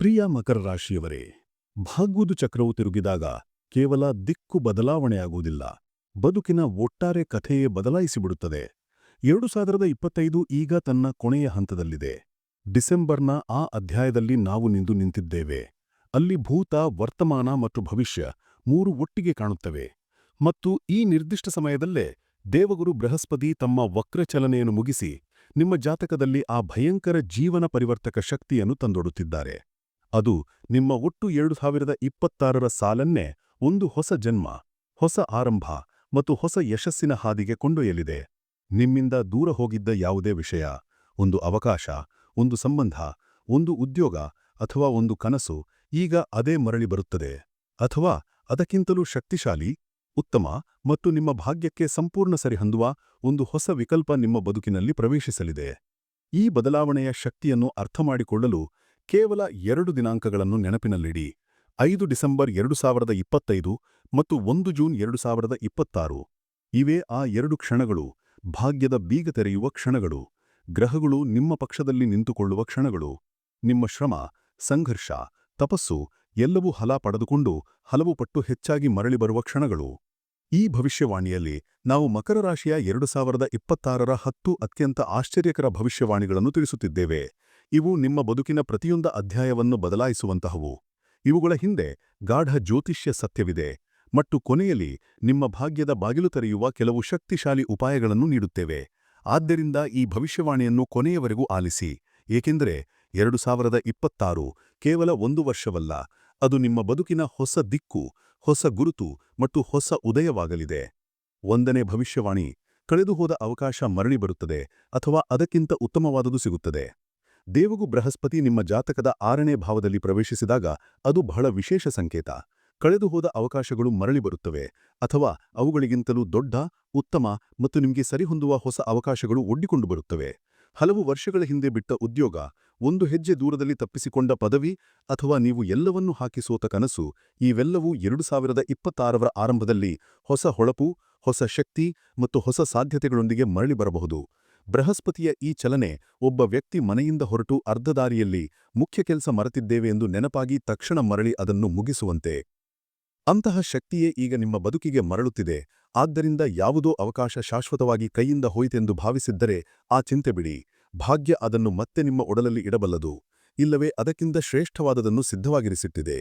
ಪ್ರಿಯ ಮಕರ ರಾಶಿಯವರೇ, ಭಾಗ್ವದು ಚಕ್ರವು ತಿರುಗಿದಾಗ ಕೇವಲ ದಿಕ್ಕು ಬದಲಾವಣೆಯಾಗುವುದಿಲ್ಲ. ಬದುಕಿನ ಒಟ್ಟಾರೆ ಕಥೆಯೇ ಬದಲಾಯಿಸಿಬಿಡುತ್ತದೆ. ಎರಡು ಸಾವಿರದ ಇಪ್ಪತ್ತೈದು ಈಗ ತನ್ನ ಕೊನೆಯ ಹಂತದಲ್ಲಿದೆ. ಡಿಸೆಂಬರ್ನ ಆ ಅಧ್ಯಾಯದಲ್ಲಿ ನಾವು ನಿಂದು ನಿಂತಿದ್ದೇವೆ. ಅಲ್ಲಿ ಭೂತ, ವರ್ತಮಾನ ಮತ್ತು ಭವಿಷ್ಯ ಮೂರು ಒಟ್ಟಿಗೆ ಕಾಣುತ್ತವೆ. ಮತ್ತು ಈ ನಿರ್ದಿಷ್ಟ ಸಮಯದಲ್ಲೇ ದೇವಗುರು ಬೃಹಸ್ಪತಿ ತಮ್ಮ ವಕ್ರಚಲನೆಯನ್ನು ಮುಗಿಸಿ ನಿಮ್ಮ ಜಾತಕದಲ್ಲಿ ಆ ಭಯಂಕರ ಜೀವನ ಪರಿವರ್ತಕ ಶಕ್ತಿಯನ್ನು ತಂದೊಡುತ್ತಿದ್ದಾರೆ ಅದು ನಿಮ್ಮ ಒಟ್ಟು ಎರಡು ಸಾವಿರದ ಇಪ್ಪತ್ತಾರರ ಸಾಲನ್ನೇ ಒಂದು ಹೊಸ ಜನ್ಮ, ಹೊಸ ಆರಂಭ ಮತ್ತು ಹೊಸ ಯಶಸ್ಸಿನ ಹಾದಿಗೆ ಕೊಂಡೊಯ್ಯಲಿದೆ. ನಿಮ್ಮಿಂದ ದೂರ ಹೋಗಿದ್ದ ಯಾವುದೇ ವಿಷಯ, ಒಂದು ಅವಕಾಶ, ಒಂದು ಸಂಬಂಧ, ಒಂದು ಉದ್ಯೋಗ ಅಥವಾ ಒಂದು ಕನಸು ಈಗ ಅದೇ ಮರಳಿ ಬರುತ್ತದೆ. ಅಥವಾ ಅದಕ್ಕಿಂತಲೂ ಶಕ್ತಿಶಾಲಿ, ಉತ್ತಮ ಮತ್ತು ನಿಮ್ಮ ಭಾಗ್ಯಕ್ಕೆ ಸಂಪೂರ್ಣ ಸರಿಹೊಂದುವ ಒಂದು ಹೊಸ ವಿಕಲ್ಪ ನಿಮ್ಮ ಬದುಕಿನಲ್ಲಿ ಪ್ರವೇಶಿಸಲಿದೆ. ಈ ಬದಲಾವಣೆಯ ಶಕ್ತಿಯನ್ನು ಅರ್ಥಮಾಡಿಕೊಳ್ಳಲು ಕೇವಲ ಎರಡು ದಿನಾಂಕಗಳನ್ನು ನೆನಪಿನಲ್ಲಿಡಿ. ಐದು ಡಿಸೆಂಬರ್ ಎರಡು ಸಾವಿರದ ಇಪ್ಪತ್ತೈದು ಮತ್ತು ಒಂದು ಜೂನ್ ಎರಡು ಸಾವಿರದ ಇಪ್ಪತ್ತಾರು. ಇವೇ ಆ ಎರಡು ಕ್ಷಣಗಳು, ಭಾಗ್ಯದ ಬೀಗ ತೆರೆಯುವ ಕ್ಷಣಗಳು, ಗ್ರಹಗಳು ನಿಮ್ಮ ಪಕ್ಷದಲ್ಲಿ ನಿಂತುಕೊಳ್ಳುವ ಕ್ಷಣಗಳು. ನಿಮ್ಮ ಶ್ರಮ, ಸಂಘರ್ಷ, ತಪಸ್ಸು ಎಲ್ಲವೂ ಹಲ ಪಡೆದುಕೊಂಡು ಹಲವು ಪಟ್ಟು ಹೆಚ್ಚಾಗಿ ಮರಳಿ ಬರುವ ಕ್ಷಣಗಳು. ಈ ಭವಿಷ್ಯವಾಣಿಯಲ್ಲಿ ನಾವು ಮಕರ ರಾಶಿಯ ಎರಡು ಸಾವಿರದ ಇಪ್ಪತ್ತಾರರ ಹತ್ತು ಅತ್ಯಂತ ಆಶ್ಚರ್ಯಕರ ಭವಿಷ್ಯವಾಣಿಗಳನ್ನು ತಿಳಿಸುತ್ತಿದ್ದೇವೆ. ಇವು ನಿಮ್ಮ ಬದುಕಿನ ಪ್ರತಿಯೊಂದು ಅಧ್ಯಾಯವನ್ನು ಬದಲಾಯಿಸುವಂತಹವು. ಇವುಗಳ ಹಿಂದೆ ಗಾಢ ಜ್ಯೋತಿಷ್ಯ ಸತ್ಯವಿದೆ ಮತ್ತು ಕೊನೆಯಲ್ಲಿ ನಿಮ್ಮ ಭಾಗ್ಯದ ಬಾಗಿಲು ತೆರೆಯುವ ಕೆಲವು ಶಕ್ತಿಶಾಲಿ ಉಪಾಯಗಳನ್ನು ನೀಡುತ್ತೇವೆ. ಆದ್ದರಿಂದ ಈ ಭವಿಷ್ಯವಾಣಿಯನ್ನು ಕೊನೆಯವರೆಗೂ ಆಲಿಸಿ, ಏಕೆಂದರೆ ಎರಡು ಸಾವಿರದ ಇಪ್ಪತ್ತಾರು ಕೇವಲ ಒಂದು ವರ್ಷವಲ್ಲ, ಅದು ನಿಮ್ಮ ಬದುಕಿನ ಹೊಸ ದಿಕ್ಕು, ಹೊಸ ಗುರುತು ಮತ್ತು ಹೊಸ ಉದಯವಾಗಲಿದೆ. ಒಂದನೇ ಭವಿಷ್ಯವಾಣಿ, ಕಳೆದುಹೋದ ಅವಕಾಶ ಮರಳಿ ಬರುತ್ತದೆ ಅಥವಾ ಅದಕ್ಕಿಂತ ಉತ್ತಮವಾದುದು ಸಿಗುತ್ತದೆ. ದೇವಗು ಬೃಹಸ್ಪತಿ ನಿಮ್ಮ ಜಾತಕದ ಆರನೇ ಭಾವದಲ್ಲಿ ಪ್ರವೇಶಿಸಿದಾಗ ಅದು ಬಹಳ ವಿಶೇಷ ಸಂಕೇತ. ಕಳೆದುಹೋದ ಅವಕಾಶಗಳು ಮರಳಿ ಬರುತ್ತವೆ, ಅಥವಾ ಅವುಗಳಿಗಿಂತಲೂ ದೊಡ್ಡ, ಉತ್ತಮ ಮತ್ತು ನಿಮಗೆ ಸರಿಹೊಂದುವ ಹೊಸ ಅವಕಾಶಗಳು ಒಡ್ಡಿಕೊಂಡು ಬರುತ್ತವೆ. ಹಲವು ವರ್ಷಗಳ ಹಿಂದೆ ಬಿಟ್ಟ ಉದ್ಯೋಗ, ಒಂದು ಹೆಜ್ಜೆ ದೂರದಲ್ಲಿ ತಪ್ಪಿಸಿಕೊಂಡ ಪದವಿ ಅಥವಾ ನೀವು ಎಲ್ಲವನ್ನೂ ಹಾಕಿ ಸೋತ ಕನಸು, ಇವೆಲ್ಲವೂ ಎರಡು ಸಾವಿರದ ಇಪ್ಪತ್ತಾರರ ಆರಂಭದಲ್ಲಿ ಹೊಸ ಹೊಳಪು, ಹೊಸ ಶಕ್ತಿ ಮತ್ತು ಹೊಸ ಸಾಧ್ಯತೆಗಳೊಂದಿಗೆ ಮರಳಿ ಬರಬಹುದು. ಬೃಹಸ್ಪತಿಯ ಈ ಚಲನೆ ಒಬ್ಬ ವ್ಯಕ್ತಿ ಮನೆಯಿಂದ ಹೊರಟು ಅರ್ಧದಾರಿಯಲ್ಲಿ ಮುಖ್ಯ ಕೆಲಸ ಮರೆತಿದ್ದೇವೆ ಎಂದು ನೆನಪಾಗಿ ತಕ್ಷಣ ಮರಳಿ ಅದನ್ನು ಮುಗಿಸುವಂತೆ. ಅಂತಹ ಶಕ್ತಿಯೇ ಈಗ ನಿಮ್ಮ ಬದುಕಿಗೆ ಮರಳುತ್ತಿದೆ. ಆದ್ದರಿಂದ ಯಾವುದೋ ಅವಕಾಶ ಶಾಶ್ವತವಾಗಿ ಕೈಯಿಂದ ಹೋಯಿತೆಂದು ಭಾವಿಸಿದ್ದರೆ ಆ ಚಿಂತೆ ಬಿಡಿ. ಭಾಗ್ಯ ಅದನ್ನು ಮತ್ತೆ ನಿಮ್ಮ ಒಡಲಲ್ಲಿ ಇಡಬಲ್ಲದು. ಇಲ್ಲವೇ ಅದಕ್ಕಿಂತ ಶ್ರೇಷ್ಠವಾದದನ್ನು ಸಿದ್ಧವಾಗಿರಿಸಿಟ್ಟಿದೆ.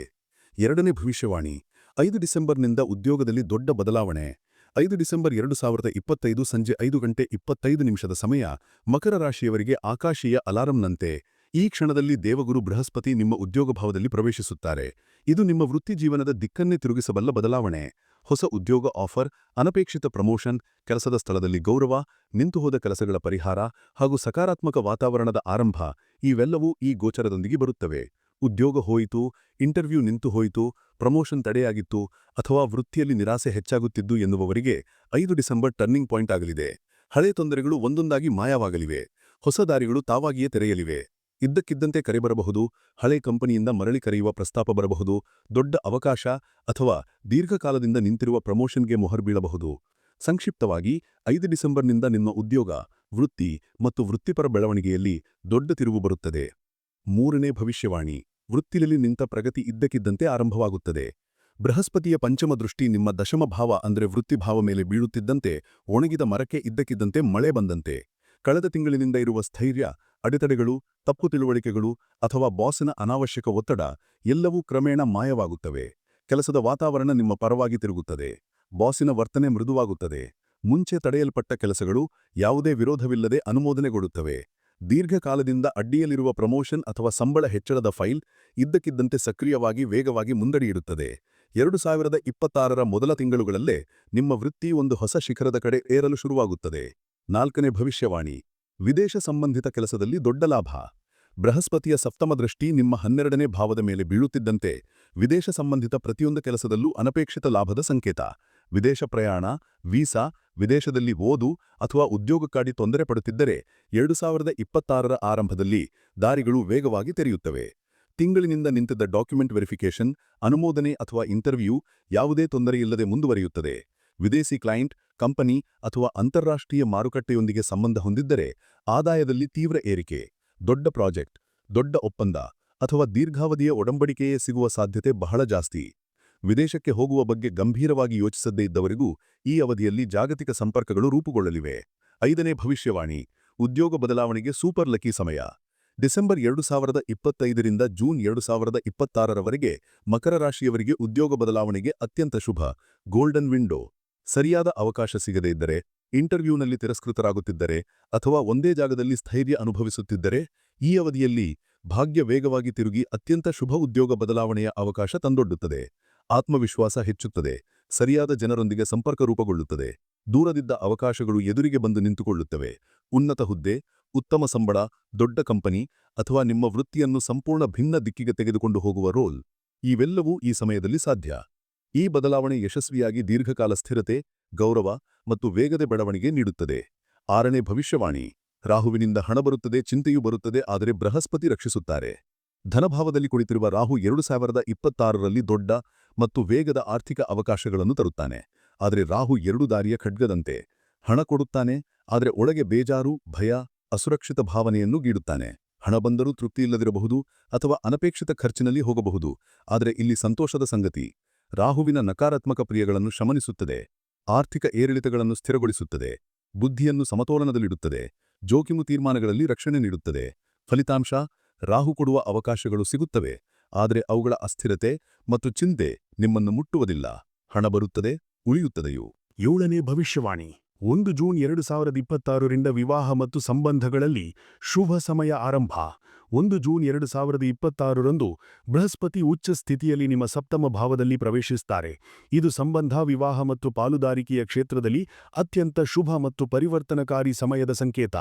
ಎರಡನೇ ಭವಿಷ್ಯವಾಣಿ. ಐದು ಡಿಸೆಂಬರ್ನಿಂದ ಉದ್ಯೋಗದಲ್ಲಿ ದೊಡ್ಡ ಬದಲಾವಣೆ. ಐದು ಡಿಸೆಂಬರ್ ಎರಡು ಸಾವಿರದ ಇಪ್ಪತ್ತೈದು ಸಂಜೆ ಐದು ಗಂಟೆ ಇಪ್ಪತ್ತೈದು ನಿಮಿಷದ ಸಮಯ, ಮಕರ ರಾಶಿಯವರಿಗೆ ಆಕಾಶೀಯ ಅಲಾರಂನಂತೆ. ಈ ಕ್ಷಣದಲ್ಲಿ ದೇವಗುರು ಬೃಹಸ್ಪತಿ ನಿಮ್ಮ ಉದ್ಯೋಗ ಭಾವದಲ್ಲಿ ಪ್ರವೇಶಿಸುತ್ತಾರೆ. ಇದು ನಿಮ್ಮ ವೃತ್ತಿಜೀವನದ ದಿಕ್ಕನ್ನೇ ತಿರುಗಿಸಬಲ್ಲ ಬದಲಾವಣೆ. ಹೊಸ ಉದ್ಯೋಗ ಆಫರ್, ಅನಪೇಕ್ಷಿತ ಪ್ರಮೋಷನ್, ಕೆಲಸದ ಸ್ಥಳದಲ್ಲಿ ಗೌರವ ನಿಂತುಹೋದ ಕೆಲಸಗಳ ಪರಿಹಾರ ಹಾಗೂ ಸಕಾರಾತ್ಮಕ ವಾತಾವರಣದ ಆರಂಭ, ಇವೆಲ್ಲವೂ ಈ ಗೋಚರದೊಂದಿಗೆ ಬರುತ್ತವೆ. ಉದ್ಯೋಗ ಹೋಯಿತು, ಇಂಟರ್ವ್ಯೂ ನಿಂತು ಹೋಯಿತು, ಪ್ರಮೋಷನ್ ತಡೆಯಾಗಿತ್ತು ಅಥವಾ ವೃತ್ತಿಯಲ್ಲಿ ನಿರಾಸೆ ಹೆಚ್ಚಾಗುತ್ತಿದ್ದು ಎನ್ನುವವರಿಗೆ ಐದು ಡಿಸೆಂಬರ್ ಟರ್ನಿಂಗ್ ಪಾಯಿಂಟ್ ಆಗಲಿದೆ. ಹಳೆ ತೊಂದರೆಗಳು ಒಂದೊಂದಾಗಿ ಮಾಯವಾಗಲಿವೆ. ಹೊಸ ದಾರಿಗಳು ತಾವಾಗಿಯೇ ತೆರೆಯಲಿವೆ. ಇದ್ದಕ್ಕಿದ್ದಂತೆ ಕರೆ ಬರಬಹುದು ಹಳೆ ಕಂಪನಿಯಿಂದ ಮರಳಿ ಕರೆಯುವ ಪ್ರಸ್ತಾಪ ಬರಬಹುದು, ದೊಡ್ಡ ಅವಕಾಶ ಅಥವಾ ದೀರ್ಘಕಾಲದಿಂದ ನಿಂತಿರುವ ಪ್ರಮೋಷನ್ಗೆ ಮೊಹರ್ ಬೀಳಬಹುದು. ಸಂಕ್ಷಿಪ್ತವಾಗಿ, ಐದು ಡಿಸೆಂಬರ್ನಿಂದ ನಿಮ್ಮ ಉದ್ಯೋಗ, ವೃತ್ತಿ ಮತ್ತು ವೃತ್ತಿಪರ ಬೆಳವಣಿಗೆಯಲ್ಲಿ ದೊಡ್ಡ ತಿರುವು ಬರುತ್ತದೆ. ಮೂರನೇ ಭವಿಷ್ಯವಾಣಿ ವೃತ್ತಿಲಲ್ಲಿ ನಿಂತ ಪ್ರಗತಿ ಇದ್ದಕ್ಕಿದ್ದಂತೆ ಆರಂಭವಾಗುತ್ತದೆ. ಬೃಹಸ್ಪತಿಯ ಪಂಚಮ ದೃಷ್ಟಿ ನಿಮ್ಮ ದಶಮ ಭಾವ ಅಂದರೆ ವೃತ್ತಿಭಾವ ಮೇಲೆ ಬೀಳುತ್ತಿದ್ದಂತೆ, ಒಣಗಿದ ಮರಕ್ಕೆ ಇದ್ದಕ್ಕಿದ್ದಂತೆ ಮಳೆ ಬಂದಂತೆ. ಕಳೆದ ತಿಂಗಳಿನಿಂದ ಇರುವ ಸ್ಥೈರ್ಯ, ಅಡೆತಡೆಗಳು, ತಪ್ಪು ತಿಳುವಳಿಕೆಗಳು ಅಥವಾ ಬಾಸಿನ ಅನಾವಶ್ಯಕ ಒತ್ತಡ ಎಲ್ಲವೂ ಕ್ರಮೇಣ ಮಾಯವಾಗುತ್ತವೆ. ಕೆಲಸದ ವಾತಾವರಣ ನಿಮ್ಮ ಪರವಾಗಿ ತಿರುಗುತ್ತದೆ. ಬಾಸಿನ ವರ್ತನೆ ಮೃದುವಾಗುತ್ತದೆ. ಮುಂಚೆ ತಡೆಯಲ್ಪಟ್ಟ ಕೆಲಸಗಳು ಯಾವುದೇ ವಿರೋಧವಿಲ್ಲದೆ ಅನುಮೋದನೆಗೊಳ್ಳುತ್ತವೆ. ದೀರ್ಘಕಾಲದಿಂದ ಅಡ್ಡಿಯಲ್ಲಿರುವ ಪ್ರಮೋಷನ್ ಅಥವಾ ಸಂಬಳ ಹೆಚ್ಚಳದ ಫೈಲ್ ಇದ್ದಕ್ಕಿದ್ದಂತೆ ಸಕ್ರಿಯವಾಗಿ ವೇಗವಾಗಿ ಮುಂದಡಿಯಿಡುತ್ತದೆ. ಎರಡು ಸಾವಿರದ ಇಪ್ಪತ್ತಾರರ ಮೊದಲ ತಿಂಗಳುಗಳಲ್ಲೇ ನಿಮ್ಮ ವೃತ್ತಿ ಒಂದು ಹೊಸ ಶಿಖರದ ಕಡೆ ಏರಲು ಶುರುವಾಗುತ್ತದೆ. ನಾಲ್ಕನೇ ಭವಿಷ್ಯವಾಣಿ. ವಿದೇಶ ಸಂಬಂಧಿತ ಕೆಲಸದಲ್ಲಿ ದೊಡ್ಡ ಲಾಭ. ಬೃಹಸ್ಪತಿಯ ಸಪ್ತಮ ದೃಷ್ಟಿ ನಿಮ್ಮ ಹನ್ನೆರಡನೇ ಭಾವದ ಮೇಲೆ ಬೀಳುತ್ತಿದ್ದಂತೆ ವಿದೇಶ ಸಂಬಂಧಿತ ಪ್ರತಿಯೊಂದು ಕೆಲಸದಲ್ಲೂ ಅನಪೇಕ್ಷಿತ ಲಾಭದ ಸಂಕೇತ. ವಿದೇಶ ಪ್ರಯಾಣ, ವೀಸಾ, ವಿದೇಶದಲ್ಲಿ ಓದು ಅಥವಾ ಉದ್ಯೋಗಕ್ಕಾಗಿ ತೊಂದರೆ ಪಡುತ್ತಿದ್ದರೆ ಎರಡು ಸಾವಿರದ ಇಪ್ಪತ್ತಾರರ ಆರಂಭದಲ್ಲಿ ದಾರಿಗಳು ವೇಗವಾಗಿ ತೆರೆಯುತ್ತವೆ. ತಿಂಗಳಿನಿಂದ ನಿಂತಿದ್ದ ಡಾಕ್ಯುಮೆಂಟ್ ವೆರಿಫಿಕೇಷನ್, ಅನುಮೋದನೆ ಅಥವಾ ಇಂಟರ್ವ್ಯೂ ಯಾವುದೇ ತೊಂದರೆಯಿಲ್ಲದೆ ಮುಂದುವರಿಯುತ್ತದೆ. ವಿದೇಶಿ ಕ್ಲೈಂಟ್, ಕಂಪನಿ ಅಥವಾ ಅಂತಾರಾಷ್ಟ್ರೀಯ ಮಾರುಕಟ್ಟೆಯೊಂದಿಗೆ ಸಂಬಂಧ ಹೊಂದಿದ್ದರೆ ಆದಾಯದಲ್ಲಿ ತೀವ್ರ ಏರಿಕೆ, ದೊಡ್ಡ ಪ್ರಾಜೆಕ್ಟ್, ದೊಡ್ಡ ಒಪ್ಪಂದ ಅಥವಾ ದೀರ್ಘಾವಧಿಯ ಒಡಂಬಡಿಕೆಯೇ ಸಿಗುವ ಸಾಧ್ಯತೆ ಬಹಳ ಜಾಸ್ತಿ. ವಿದೇಶಕ್ಕೆ ಹೋಗುವ ಬಗ್ಗೆ ಗಂಭೀರವಾಗಿ ಯೋಚಿಸದೇ ಇದ್ದವರಿಗೂ ಈ ಅವಧಿಯಲ್ಲಿ ಜಾಗತಿಕ ಸಂಪರ್ಕಗಳು ರೂಪುಗೊಳ್ಳಲಿವೆ. ಐದನೇ ಭವಿಷ್ಯವಾಣಿ, ಉದ್ಯೋಗ ಬದಲಾವಣೆಗೆ ಸೂಪರ್ ಲಕ್ಕಿ ಸಮಯ. ಡಿಸೆಂಬರ್ ಎರಡು ಸಾವಿರದ ಇಪ್ಪತ್ತೈದರಿಂದ ಜೂನ್ ಎರಡು ಸಾವಿರದ ಇಪ್ಪತ್ತಾರರವರೆಗೆ ಮಕರ ರಾಶಿಯವರಿಗೆ ಉದ್ಯೋಗ ಬದಲಾವಣೆಗೆ ಅತ್ಯಂತ ಶುಭ. Golden window. ಸರಿಯಾದ ಅವಕಾಶ ಸಿಗದೇ ಇದ್ದರೆ, ಇಂಟರ್ವ್ಯೂನಲ್ಲಿ ತಿರಸ್ಕೃತರಾಗುತ್ತಿದ್ದರೆ, ಅಥವಾ ಒಂದೇ ಜಾಗದಲ್ಲಿ ಸ್ಥೈರ್ಯ ಅನುಭವಿಸುತ್ತಿದ್ದರೆ, ಈ ಅವಧಿಯಲ್ಲಿ ಭಾಗ್ಯ ವೇಗವಾಗಿ ತಿರುಗಿ ಅತ್ಯಂತ ಶುಭ ಉದ್ಯೋಗ ಬದಲಾವಣೆಯ ಅವಕಾಶ ತಂದೊಡ್ಡುತ್ತದೆ. ಆತ್ಮವಿಶ್ವಾಸ ಹೆಚ್ಚುತ್ತದೆ, ಸರಿಯಾದ ಜನರೊಂದಿಗೆ ಸಂಪರ್ಕ ರೂಪುಗೊಳ್ಳುತ್ತದೆ ದೂರದಿದ್ದ ಅವಕಾಶಗಳು ಎದುರಿಗೆ ಬಂದು ನಿಂತುಕೊಳ್ಳುತ್ತವೆ. ಉನ್ನತ ಹುದ್ದೆ, ಉತ್ತಮ ಸಂಬಳ, ದೊಡ್ಡ ಕಂಪನಿ ಅಥವಾ ನಿಮ್ಮ ವೃತ್ತಿಯನ್ನು ಸಂಪೂರ್ಣ ಭಿನ್ನ ದಿಕ್ಕಿಗೆ ತೆಗೆದುಕೊಂಡು ಹೋಗುವ ರೋಲ್, ಇವೆಲ್ಲವೂ ಈ ಸಮಯದಲ್ಲಿ ಸಾಧ್ಯ. ಈ ಬದಲಾವಣೆ ಯಶಸ್ವಿಯಾಗಿ ದೀರ್ಘಕಾಲ ಸ್ಥಿರತೆ, ಗೌರವ ಮತ್ತು ವೇಗದ ಬೆಳವಣಿಗೆ ನೀಡುತ್ತದೆ. ಆರನೇ ಭವಿಷ್ಯವಾಣಿ, ರಾಹುವಿನಿಂದ ಹಣ ಬರುತ್ತದೆ, ಚಿಂತೆಯೂ ಬರುತ್ತದೆ, ಆದರೆ ಬೃಹಸ್ಪತಿ ರಕ್ಷಿಸುತ್ತಾರೆ. ಧನಭಾವದಲ್ಲಿ ಕುಳಿತಿರುವ ರಾಹು ಎರಡು ಸಾವಿರದ ದೊಡ್ಡ ಮತ್ತು ವೇಗದ ಆರ್ಥಿಕ ಅವಕಾಶಗಳನ್ನು ತರುತ್ತಾನೆ. ಆದರೆ ರಾಹು ಎರಡು ದಾರಿಯ ಖಡ್ಗದಂತೆ ಹಣ ಕೊಡುತ್ತಾನೆ, ಆದರೆ ಒಳಗೆ ಬೇಜಾರು, ಭಯ, ಅಸುರಕ್ಷಿತ ಭಾವನೆಯನ್ನು ಗೀಡುತ್ತಾನೆ. ಹಣ ಬಂದರೂ ತೃಪ್ತಿಯಿಲ್ಲದಿರಬಹುದು ಅಥವಾ ಅನಪೇಕ್ಷಿತ ಖರ್ಚಿನಲ್ಲಿ ಹೋಗಬಹುದು, ಆದರೆ ಇಲ್ಲಿ ಸಂತೋಷದ ಸಂಗತಿ, ರಾಹುವಿನ ನಕಾರಾತ್ಮಕ ಪ್ರಿಯಗಳನ್ನು ಶಮನಿಸುತ್ತದೆ, ಆರ್ಥಿಕ ಏರಿಳಿತಗಳನ್ನು ಸ್ಥಿರಗೊಳಿಸುತ್ತದೆ, ಬುದ್ಧಿಯನ್ನು ಸಮತೋಲನದಲ್ಲಿಡುತ್ತದೆ, ಜೋಕಿಮು ತೀರ್ಮಾನಗಳಲ್ಲಿ ರಕ್ಷಣೆ ನೀಡುತ್ತದೆ. ಫಲಿತಾಂಶ, ರಾಹು ಕೊಡುವ ಅವಕಾಶಗಳು ಸಿಗುತ್ತವೆ, ಆದರೆ ಅವುಗಳ ಅಸ್ಥಿರತೆ ಮತ್ತು ಚಿಂತೆ ನಿಮ್ಮನ್ನು ಮುಟ್ಟುವುದಿಲ್ಲ. ಹಣ ಬರುತ್ತದೆ, ಉಳಿಯುತ್ತದೆಯೋ? ಏಳನೇ ಭವಿಷ್ಯವಾಣಿ. ಒಂದು ಜೂನ್ ಎರಡು ಸಾವಿರದ ಇಪ್ಪತ್ತಾರರಿಂದ ವಿವಾಹ ಮತ್ತು ಸಂಬಂಧಗಳಲ್ಲಿ ಶುಭ ಸಮಯ ಆರಂಭ. ಒಂದು ಜೂನ್ ಎರಡು ಸಾವಿರದ ಇಪ್ಪತ್ತಾರರಂದು ಬೃಹಸ್ಪತಿ ಉಚ್ಚ ಸ್ಥಿತಿಯಲ್ಲಿ ನಿಮ್ಮ ಸಪ್ತಮ ಭಾವದಲ್ಲಿ ಪ್ರವೇಶಿಸುತ್ತಾರೆ ಇದು ಸಂಬಂಧ, ವಿವಾಹ ಮತ್ತು ಪಾಲುದಾರಿಕೆಯ ಕ್ಷೇತ್ರದಲ್ಲಿ ಅತ್ಯಂತ ಶುಭ ಮತ್ತು ಪರಿವರ್ತನಕಾರಿ ಸಮಯದ ಸಂಕೇತ.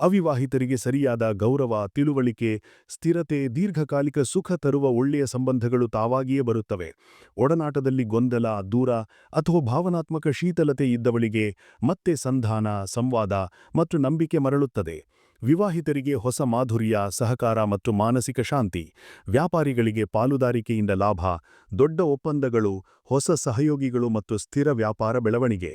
ಅವಿವಾಹಿತರಿಗೆ ಸರಿಯಾದ ಗೌರವ, ತಿಳುವಳಿಕೆ, ಸ್ಥಿರತೆ, ದೀರ್ಘಕಾಲಿಕ ಸುಖ ತರುವ ಒಳ್ಳೆಯ ಸಂಬಂಧಗಳು ತಾವಾಗಿಯೇ ಬರುತ್ತವೆ. ಒಡನಾಟದಲ್ಲಿ ಗೊಂದಲ, ದೂರ ಅಥವಾ ಭಾವನಾತ್ಮಕ ಶೀತಲತೆ ಇದ್ದವಳಿಗೆ ಮತ್ತೆ ಸಂಧಾನ, ಸಂವಾದ ಮತ್ತು ನಂಬಿಕೆ ಮರಳುತ್ತದೆ. ವಿವಾಹಿತರಿಗೆ ಹೊಸ ಮಾಧುರ್ಯ, ಸಹಕಾರ ಮತ್ತು ಮಾನಸಿಕ ಶಾಂತಿ, ವ್ಯಾಪಾರಿಗಳಿಗೆ ಪಾಲುದಾರಿಕೆಯಿಂದ ಲಾಭ, ದೊಡ್ಡ ಒಪ್ಪಂದಗಳು, ಹೊಸ ಸಹಯೋಗಿಗಳು ಮತ್ತು ಸ್ಥಿರ ವ್ಯಾಪಾರ ಬೆಳವಣಿಗೆ.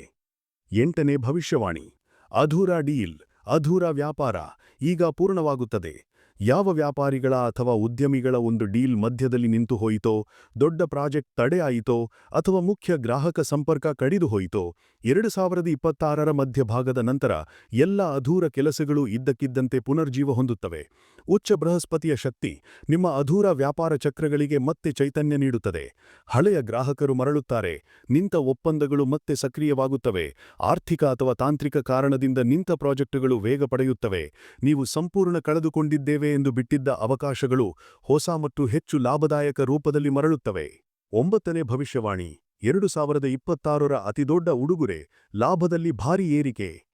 ಎಂಟನೇ ಭವಿಷ್ಯವಾಣಿ. ಅಧೂರ ಡೀಲ್, ಅಧೂರ ವ್ಯಾಪಾರ, ಈಗ ಪೂರ್ಣವಾಗುತ್ತದೆ. ಯಾವ ವ್ಯಾಪಾರಿಗಳ ಅಥವಾ ಉದ್ಯಮಿಗಳ ಒಂದು ಡೀಲ್ ಮಧ್ಯದಲ್ಲಿ ನಿಂತು ಹೋಯಿತೋ, ದೊಡ್ಡ ಪ್ರಾಜೆಕ್ಟ್ ತಡೆ ಆಯಿತೋ ಅಥವಾ ಮುಖ್ಯ ಗ್ರಾಹಕ ಸಂಪರ್ಕ ಕಡಿದು ಹೋಯಿತೋ, ಎರಡು ಸಾವಿರದ ಇಪ್ಪತ್ತಾರರ ಮಧ್ಯಭಾಗದ ನಂತರ ಎಲ್ಲ ಅಧೂರ ಕೆಲಸಗಳು ಇದ್ದಕ್ಕಿದ್ದಂತೆ ಪುನರ್ಜೀವ ಹೊಂದುತ್ತವೆ. ಉಚ್ಚ ಬೃಹಸ್ಪತಿಯ ಶಕ್ತಿ ನಿಮ್ಮ ಅಧೂರ ವ್ಯಾಪಾರ ಚಕ್ರಗಳಿಗೆ ಮತ್ತೆ ಚೈತನ್ಯ ನೀಡುತ್ತದೆ. ಹಳೆಯ ಗ್ರಾಹಕರು ಮರಳುತ್ತಾರೆ, ನಿಂತ ಒಪ್ಪಂದಗಳು ಮತ್ತೆ ಸಕ್ರಿಯವಾಗುತ್ತವೆ, ಆರ್ಥಿಕ ಅಥವಾ ತಾಂತ್ರಿಕ ಕಾರಣದಿಂದ ನಿಂತ ಪ್ರಾಜೆಕ್ಟ್ಗಳು ವೇಗ ಪಡೆಯುತ್ತವೆ. ನೀವು ಸಂಪೂರ್ಣ ಕಳೆದುಕೊಂಡಿದ್ದೇವೆ ಎಂದು ಬಿಟ್ಟಿದ್ದ ಅವಕಾಶಗಳು ಹೊಸ ಮತ್ತು ಹೆಚ್ಚು ಲಾಭದಾಯಕ ರೂಪದಲ್ಲಿ ಮರಳುತ್ತವೆ. ಒಂಬತ್ತನೇ ಭವಿಷ್ಯವಾಣಿ, ಎರಡು ಸಾವಿರದ ಇಪ್ಪತ್ತಾರರ ಅತಿದೊಡ್ಡ ಉಡುಗೊರೆ, ಲಾಭದಲ್ಲಿ ಭಾರಿ ಏರಿಕೆ.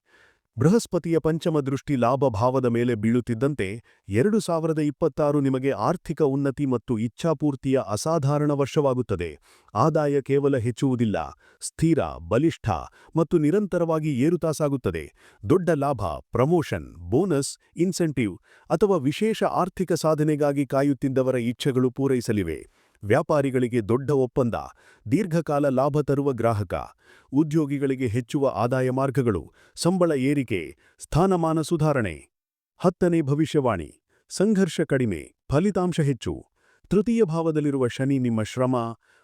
ಬೃಹಸ್ಪತಿಯ ಪಂಚಮ ದೃಷ್ಟಿ ಲಾಭ ಭಾವದ ಮೇಲೆ ಬೀಳುತ್ತಿದ್ದಂತೆ ಎರಡು ಸಾವಿರದ ಇಪ್ಪತ್ತಾರು ನಿಮಗೆ ಆರ್ಥಿಕ ಉನ್ನತಿ ಮತ್ತು ಇಚ್ಛಾಪೂರ್ತಿಯ ಅಸಾಧಾರಣ ವರ್ಷವಾಗುತ್ತದೆ. ಆದಾಯ ಕೇವಲ ಹೆಚ್ಚುವುದಿಲ್ಲ, ಸ್ಥಿರ, ಬಲಿಷ್ಠ ಮತ್ತು ನಿರಂತರವಾಗಿ ಏರುತಾಸಾಗುತ್ತದೆ. ದೊಡ್ಡ ಲಾಭ, ಪ್ರಮೋಷನ್, ಬೋನಸ್, ಇನ್ಸೆಂಟಿವ್ ಅಥವಾ ವಿಶೇಷ ಆರ್ಥಿಕ ಸಾಧನೆಗಾಗಿ ಕಾಯುತ್ತಿದ್ದವರ ಇಚ್ಛೆಗಳು ಪೂರೈಸಲಿವೆ. ವ್ಯಾಪಾರಿಗಳಿಗೆ ದೊಡ್ಡ ಒಪ್ಪಂದ, ದೀರ್ಘಕಾಲ ಲಾಭ ತರುವ ಗ್ರಾಹಕ, ಉದ್ಯೋಗಿಗಳಿಗೆ ಹೆಚ್ಚುವ ಆದಾಯ ಮಾರ್ಗಗಳು, ಸಂಬಳ ಏರಿಕೆ, ಸ್ಥಾನಮಾನ ಸುಧಾರಣೆ. ಹತ್ತನೇ ಭವಿಷ್ಯವಾಣಿ, ಸಂಘರ್ಷ ಕಡಿಮೆ, ಫಲಿತಾಂಶ ಹೆಚ್ಚು. ತೃತೀಯ ಭಾವದಲ್ಲಿರುವ ಶನಿ ನಿಮ್ಮ ಶ್ರಮ,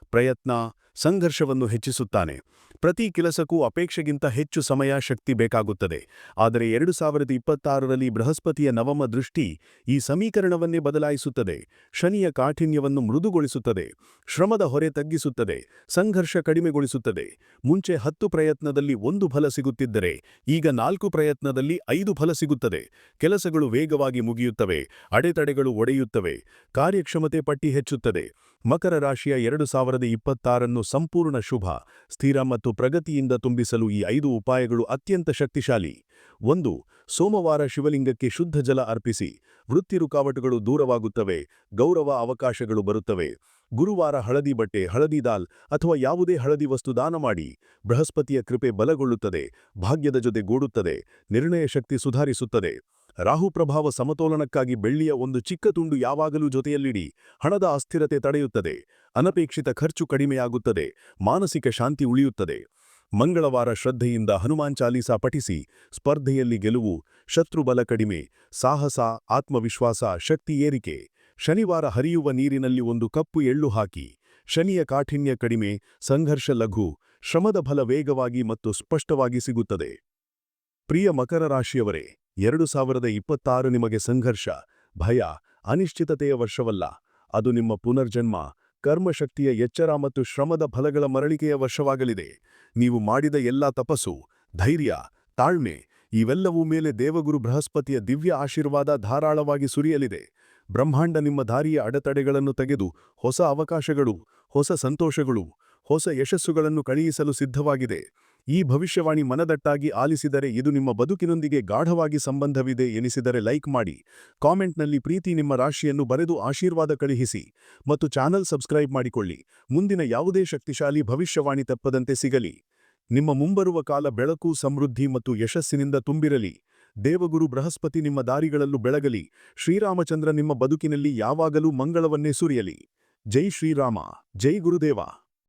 ಪ್ರಯತ್ನ, ಸಂಘರ್ಷವನ್ನು ಹೆಚ್ಚಿಸುತ್ತಾನೆ. ಪ್ರತಿ ಕೆಲಸಕ್ಕೂ ಅಪೇಕ್ಷೆಗಿಂತ ಹೆಚ್ಚು ಸಮಯ, ಶಕ್ತಿ ಬೇಕಾಗುತ್ತದೆ. ಆದರೆ ಎರಡು ಸಾವಿರದ ಇಪ್ಪತ್ತಾರರಲ್ಲಿ ಬೃಹಸ್ಪತಿಯ ನವಮ ದೃಷ್ಟಿ ಈ ಸಮೀಕರಣವನ್ನೇ ಬದಲಾಯಿಸುತ್ತದೆ. ಶನಿಯ ಕಾಠಿನ್ಯವನ್ನು ಮೃದುಗೊಳಿಸುತ್ತದೆ. ಶ್ರಮದ ಹೊರೆ ತಗ್ಗಿಸುತ್ತದೆ. ಸಂಘರ್ಷ ಕಡಿಮೆಗೊಳಿಸುತ್ತದೆ. ಮುಂಚೆ ಹತ್ತು ಪ್ರಯತ್ನದಲ್ಲಿ ಒಂದು ಫಲ ಸಿಗುತ್ತಿದ್ದರೆ, ಈಗ ನಾಲ್ಕು ಪ್ರಯತ್ನದಲ್ಲಿ ಐದು ಫಲ ಸಿಗುತ್ತದೆ. ಕೆಲಸಗಳು ವೇಗವಾಗಿ ಮುಗಿಯುತ್ತವೆ, ಅಡೆತಡೆಗಳು ಒಡೆಯುತ್ತವೆ, ಕಾರ್ಯಕ್ಷಮತೆ ಪಟ್ಟಿ ಹೆಚ್ಚುತ್ತದೆ. ಮಕರ ರಾಶಿಯ ಎರಡು ಸಾವಿರದ ಇಪ್ಪತ್ತಾರನ್ನು ಸಂಪೂರ್ಣ ಶುಭ, ಸ್ಥಿರ ಮತ್ತು ಪ್ರಗತಿಯಿಂದ ತುಂಬಿಸಲು ಈ ಐದು ಉಪಾಯಗಳು ಅತ್ಯಂತ ಶಕ್ತಿಶಾಲಿ. ಒಂದು, ಸೋಮವಾರ ಶಿವಲಿಂಗಕ್ಕೆ ಶುದ್ಧ ಜಲ ಅರ್ಪಿಸಿ, ವೃತ್ತಿ ರುಕಾವಟುಗಳು ದೂರವಾಗುತ್ತವೆ, ಗೌರವ ಅವಕಾಶಗಳು ಬರುತ್ತವೆ. ಗುರುವಾರ ಹಳದಿ ಬಟ್ಟೆ, ಹಳದಿ ದಾಲ್ ಅಥವಾ ಯಾವುದೇ ಹಳದಿ ವಸ್ತು ದಾನ ಮಾಡಿ, ಬೃಹಸ್ಪತಿಯ ಕೃಪೆ ಬಲಗೊಳ್ಳುತ್ತದೆ, ಭಾಗ್ಯದ ಜೊತೆ ಗೂಡುತ್ತದೆ, ನಿರ್ಣಯ ಶಕ್ತಿ ಸುಧಾರಿಸುತ್ತದೆ. ರಾಹು ಪ್ರಭಾವ ಸಮತೋಲನಕ್ಕಾಗಿ ಬೆಳ್ಳಿಯ ಒಂದು ಚಿಕ್ಕ ತುಂಡು ಯಾವಾಗಲೂ ಜೊತೆಯಲ್ಲಿಡಿ. ಹಣದ ಅಸ್ಥಿರತೆ ತಡೆಯುತ್ತದೆ. ಅನಪೇಕ್ಷಿತ ಖರ್ಚು ಕಡಿಮೆಯಾಗುತ್ತದೆ. ಮಾನಸಿಕ ಶಾಂತಿ ಉಳಿಯುತ್ತದೆ. ಮಂಗಳವಾರ ಶ್ರದ್ಧೆಯಿಂದ ಹನುಮಾನ್ ಚಾಲೀಸಾ ಪಠಿಸಿ. ಸ್ಪರ್ಧೆಯಲ್ಲಿ ಗೆಲುವು. ಶತ್ರುಬಲ ಕಡಿಮೆ. ಸಾಹಸ, ಆತ್ಮವಿಶ್ವಾಸ, ಶಕ್ತಿ ಏರಿಕೆ. ಶನಿವಾರ ಹರಿಯುವ ನೀರಿನಲ್ಲಿ ಒಂದು ಕಪ್ಪು ಎಳ್ಳು ಹಾಕಿ. ಶನಿಯ ಕಾಠಿಣ್ಯ ಕಡಿಮೆ. ಸಂಘರ್ಷ ಲಘು. ಶ್ರಮದ ಫಲ ವೇಗವಾಗಿ ಮತ್ತು ಸ್ಪಷ್ಟವಾಗಿ ಸಿಗುತ್ತದೆ. ಪ್ರಿಯ ಮಕರ ರಾಶಿಯವರೇ ಎರಡು ಸಾವಿರದ ಇಪ್ಪತ್ತಾರು ನಿಮಗೆ ಸಂಘರ್ಷ, ಭಯ, ಅನಿಶ್ಚಿತತೆಯ ವರ್ಷವಲ್ಲ. ಅದು ನಿಮ್ಮ ಪುನರ್ಜನ್ಮ, ಕರ್ಮಶಕ್ತಿಯ ಎಚ್ಚರ ಮತ್ತು ಶ್ರಮದ ಫಲಗಳ ಮರಳಿಕೆಯ ವರ್ಷವಾಗಲಿದೆ. ನೀವು ಮಾಡಿದ ಎಲ್ಲಾ ತಪಸ್ಸು, ಧೈರ್ಯ, ತಾಳ್ಮೆ, ಇವೆಲ್ಲವೂ ಮೇಲೆ ದೇವಗುರು ಬೃಹಸ್ಪತಿಯ ದಿವ್ಯ ಆಶೀರ್ವಾದ ಧಾರಾಳವಾಗಿ ಸುರಿಯಲಿದೆ. ಬ್ರಹ್ಮಾಂಡ ನಿಮ್ಮ ದಾರಿಯ ಅಡೆತಡೆಗಳನ್ನು ತೆಗೆದು ಹೊಸ ಅವಕಾಶಗಳು, ಹೊಸ ಸಂತೋಷಗಳು, ಹೊಸ ಯಶಸ್ಸುಗಳನ್ನು ಕಳುಹಿಸಲು ಸಿದ್ಧವಾಗಿದೆ. ಈ ಭವಿಷ್ಯವಾಣಿ ಮನದಟ್ಟಾಗಿ ಆಲಿಸಿದರೆ ಇದು ನಿಮ್ಮ ಬದುಕಿನೊಂದಿಗೆ ಗಾಢವಾಗಿ ಸಂಬಂಧವಿದೆ ಎನಿಸಿದರೆ ಲೈಕ್ ಮಾಡಿ. ಕಾಮೆಂಟ್ನಲ್ಲಿ ಪ್ರೀತಿ ನಿಮ್ಮ ರಾಶಿಯನ್ನು ಬರೆದು ಆಶೀರ್ವಾದ ಕಳುಹಿಸಿ ಮತ್ತು ಚಾನಲ್ ಸಬ್ಸ್ಕ್ರೈಬ್ ಮಾಡಿಕೊಳ್ಳಿ. ಮುಂದಿನ ಯಾವುದೇ ಶಕ್ತಿಶಾಲಿ ಭವಿಷ್ಯವಾಣಿ ತಪ್ಪದಂತೆ ಸಿಗಲಿ. ನಿಮ್ಮ ಮುಂಬರುವ ಕಾಲ ಬೆಳಕು, ಸಮೃದ್ಧಿ ಮತ್ತು ಯಶಸ್ಸಿನಿಂದ ತುಂಬಿರಲಿ. ದೇವಗುರು ಬೃಹಸ್ಪತಿ ನಿಮ್ಮ ದಾರಿಗಳಲ್ಲೂ ಬೆಳಗಲಿ. ಶ್ರೀರಾಮಚಂದ್ರ ನಿಮ್ಮ ಬದುಕಿನಲ್ಲಿ ಯಾವಾಗಲೂ ಮಂಗಳವನ್ನೇ ಸುರಿಯಲಿ. ಜೈ ಶ್ರೀರಾಮ, ಜೈ ಗುರುದೇವ.